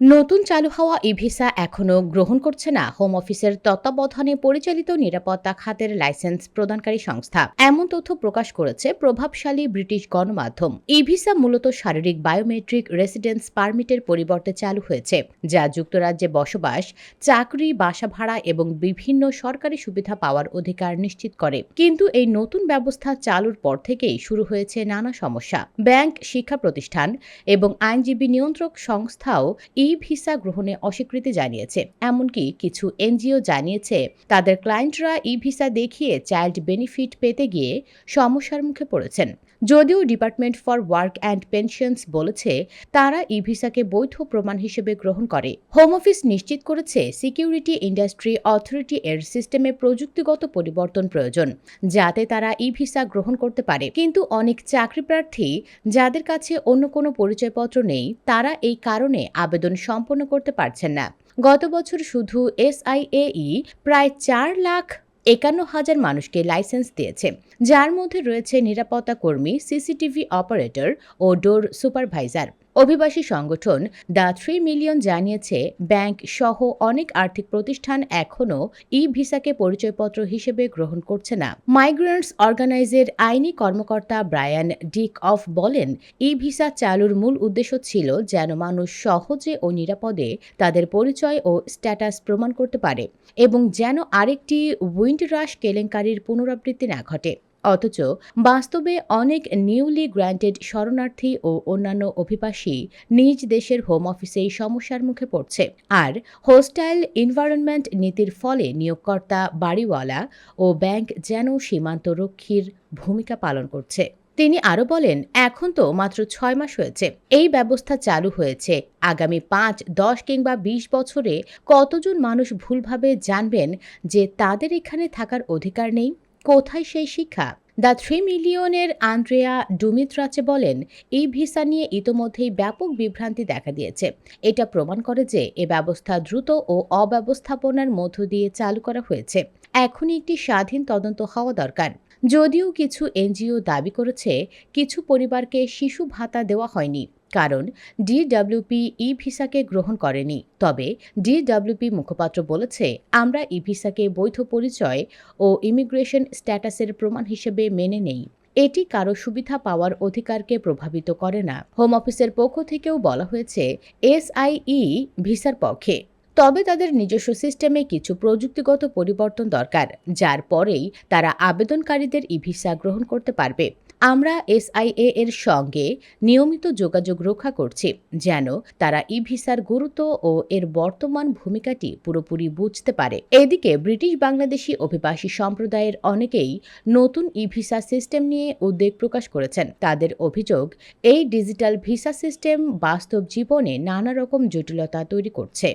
নতুন চালু হওয়া ই ভিসা এখনও গ্রহণ করছে না। হোম অফিসের তত্ত্বাবধানে পরিচালিত নিরাপত্তা খাতের লাইসেন্স প্রদানকারী সংস্থা। এমন তথ্য প্রকাশ করেছে প্রভাবশালী ব্রিটিশ গণমাধ্যম। ই ভিসা মূলত শারীরিক বায়োমেট্রিক রেসিডেন্স পারমিটের পরিবর্তে চালু হয়েছে, যা যুক্তরাজ্যে বসবাস, চাকরি, বাসা ভাড়া এবং বিভিন্ন সরকারি সুবিধা পাওয়ার অধিকার নিশ্চিত করে। কিন্তু এই নতুন ব্যবস্থা চালুর পর থেকেই শুরু হয়েছে নানা সমস্যা। ব্যাংক, শিক্ষা প্রতিষ্ঠান এবং আইনজীবী নিয়ন্ত্রক সংস্থাও ই ভিসা গ্রহণে অস্বীকৃতি জানিয়েছে। এমনকি কিছু এনজিও জানিয়েছে, তাদের ক্লায়েন্টরা ই ভিসা দেখিয়ে চাইল্ড বেনিফিট পেতে গিয়ে সমস্যার মুখে পড়েছেন। যদিও department for work and pensions বলেছে, তারা ই ভিসাকে বৈধ প্রমাণ হিসেবে গ্রহণ করে। হোম অফিস নিশ্চিত করেছে, সিকিউরিটি ইন্ডাস্ট্রি অথরিটি এর সিস্টেমে প্রযুক্তিগত পরিবর্তন প্রয়োজন, যাতে তারা ই ভিসা গ্রহণ করতে পারে। কিন্তু অনেক চাকরি প্রার্থী, যাদের কাছে অন্য কোনো পরিচয়পত্র নেই, তারা এই কারণে আবেদন সম্পন্ন করতে পারছেন না। গত বছর শুধু এসআইএই প্রায় চার লাখ একান্ন হাজার মানুষকে লাইসেন্স দিয়েছে। যার মধ্যে রয়েছে নিরাপত্তা কর্মী, সিসিটিভি অপারেটর ও ডোর সুপারভাইজার। অভিবাসী সংগঠন দ্য থ্রি মিলিয়ন জানিয়েছে, ব্যাংক সহ অনেক আর্থিক প্রতিষ্ঠান এখনও ই ভিসাকে পরিচয়পত্র হিসেবে গ্রহণ করছে না। মাইগ্রেন্টস অর্গানাইজের আইনি কর্মকর্তা ব্রায়ান ডিক অফ বলেন ই ভিসা চালুর মূল উদ্দেশ্য ছিল যেন মানুষ সহজে ও নিরাপদে তাদের পরিচয় ও স্ট্যাটাস প্রমাণ করতে পারে এবং যেন আরেকটি উইন্ডরাশ কেলেঙ্কারির পুনরাবৃত্তি না ঘটে। অথচ বাস্তবে অনেক নিউলি গ্র্যান্টেড শরণার্থী ও অন্যান্য অভিবাসী নিজ দেশের হোম অফিসেই সমস্যার মুখে পড়ছে। আর হোস্টাইল এনভায়রনমেন্ট নীতির ফলে নিয়োগকর্তা, বাড়িওয়ালা ও ব্যাংক যেন সীমান্তরক্ষীর ভূমিকা পালন করছে। তিনি আরও বলেন, এখন তো মাত্র ছয় মাস হয়েছে। এই ব্যবস্থা চালু হয়েছে আগামী পাঁচ, দশ কিংবা বিশ বছরে। কতজন মানুষ ভুলভাবে জানবেন যে তাদের এখানে থাকার অধিকার নেই? কোথায় সেই শিক্ষা? দ্য থ্রি মিলিয়নের আন্দ্রেয়া ডুমিত্রাচে বলেন, এই ভিসা নিয়ে ইতোমধ্যেই ব্যাপক বিভ্রান্তি দেখা দিয়েছে। এটা প্রমাণ করে যে এ ব্যবস্থা দ্রুত ও অব্যবস্থাপনার মধ্য দিয়ে চালু করা হয়েছে। এখনই একটি স্বাধীন তদন্ত হওয়া দরকার। যদিও কিছু এনজিও দাবি করেছে, কিছু পরিবারকে শিশু ভাতা দেওয়া হয়নি। কারণ ডিডব্লিউপি ই ভিসাকে গ্রহণ করেনি। তবে ডিডব্লিউপি মুখপাত্র বলেছে, আমরা ই ভিসাকে বৈধ পরিচয় ও ইমিগ্রেশন স্ট্যাটাসের প্রমাণ হিসেবে মেনে নেই। এটি কারও সুবিধা পাওয়ার অধিকারকে প্রভাবিত করে না। হোম অফিসের পক্ষ থেকেও বলা হয়েছে এসআইই ভিসার পক্ষে। তবে তাদের নিজস্ব সিস্টেমে কিছু প্রযুক্তিগত পরিবর্তন দরকার, যার পরেই তারা আবেদনকারীদের ই ভিসা গ্রহণ করতে পারবে। আমরা এসআইএ এর সঙ্গে নিয়মিত যোগাযোগ রক্ষা করছি, যেন তারা ই ভিসার গুরুত্ব ও এর বর্তমান ভূমিকাটি পুরোপুরি বুঝতে পারে। এদিকে ব্রিটিশ বাংলাদেশি অভিবাসী সম্প্রদায়ের অনেকেই নতুন ই ভিসা সিস্টেম নিয়ে উদ্বেগ প্রকাশ করেছেন। তাদের অভিযোগ, এই ডিজিটাল ভিসা সিস্টেম বাস্তব জীবনে নানা রকম জটিলতা তৈরি করছে।